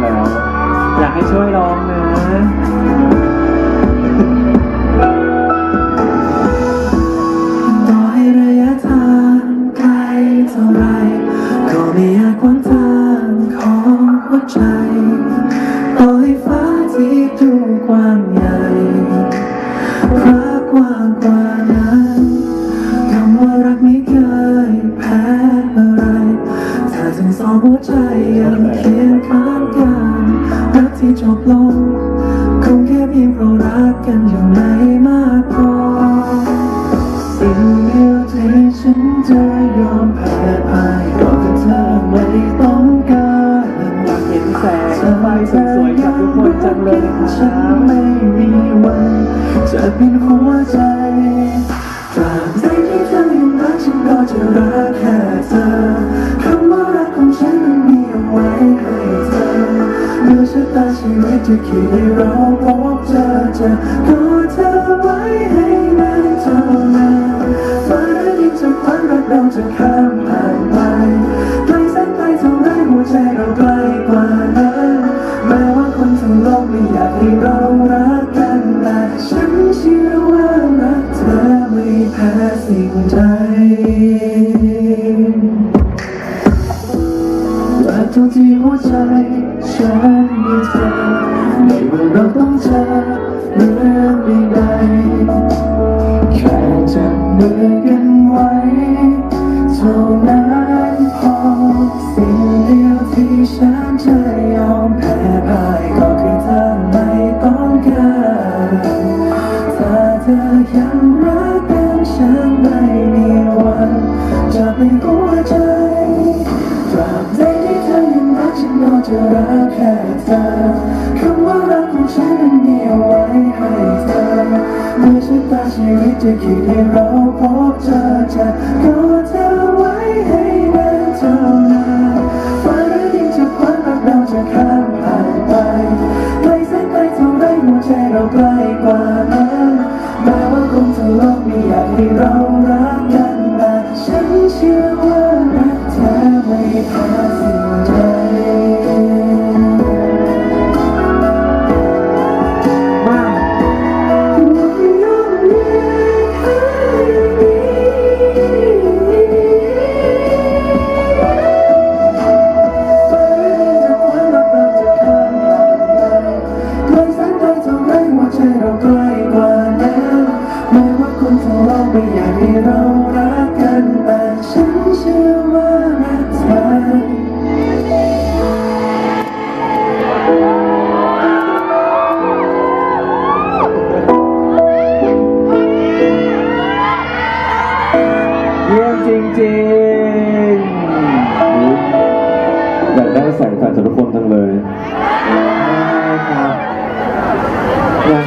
แล้ว อยากให้ช่วยร้องนะต่อให้ระยะทางไกลเท่าไรก็ไม่อยากขวางทางของหัวใจต่อให้ฟ้าที่ดูกว้างใหญ่ฟ้ากว้างกว่านั้นคำว่ารักไม่เคยแพ้อะไรถ้าทั้งสองหัวใจยังเคียงข้าง ที่จบลง คงแค่เพียงเพราะรักกันยังไม่มากพอสิ่งเดียวที่ฉันจะยอมแพ้ไปก็คือเธอไม่ต้องการอยากเห็นแสงไฟสวยๆกับทุกคนจังเลยฉันไม่มีวันจะเป็นหัวใจตราบใดที่เธอยังรักฉันก็จะรักแค่เธอ ชะตาชีวิตจะขีดให้เราพบเจอจะกอดเธอไว้ให้นานเท่านานฟ้าและดินจะคว้ารักเราจะข้ามผ่านไปไกลแสนไกลเท่าไรหัวใจเราใกล้กว่านั้นแม้ว่าคนทั้งโลกไม่อยากให้เรารักกันแต่ฉันเชื่อว่ารักเธอไม่แพ้สิ่งใดและทุกที่หัวใจฉัน มือกันไว้เท่านั้นพอสิ่งเดียวที่ฉันจะยอมแพ้พ่ายก็คือเธอไม่ต้องการถ้าเธอยังรักกันฉันไม่มีวันจะไม่หัวใจตราบใดที่เธอยังรักฉันก็จะรักแค่เธอคำว่ารักของฉัน ชะตาชีวิตจะคิดให้เราพบเจอจะกอดเธอไว้ให้นานเท่านานฟ้าหรือดินจะคว้ารักเราจะข้ามผ่านไปไกลแสนไกลเท่าไรหัวใจเราใกล้กว่านั้นแม้ว่าคงทั้งโลกไม่อยากให้เรา ได้แสงแฟนจากทุกคนจังเลยครับ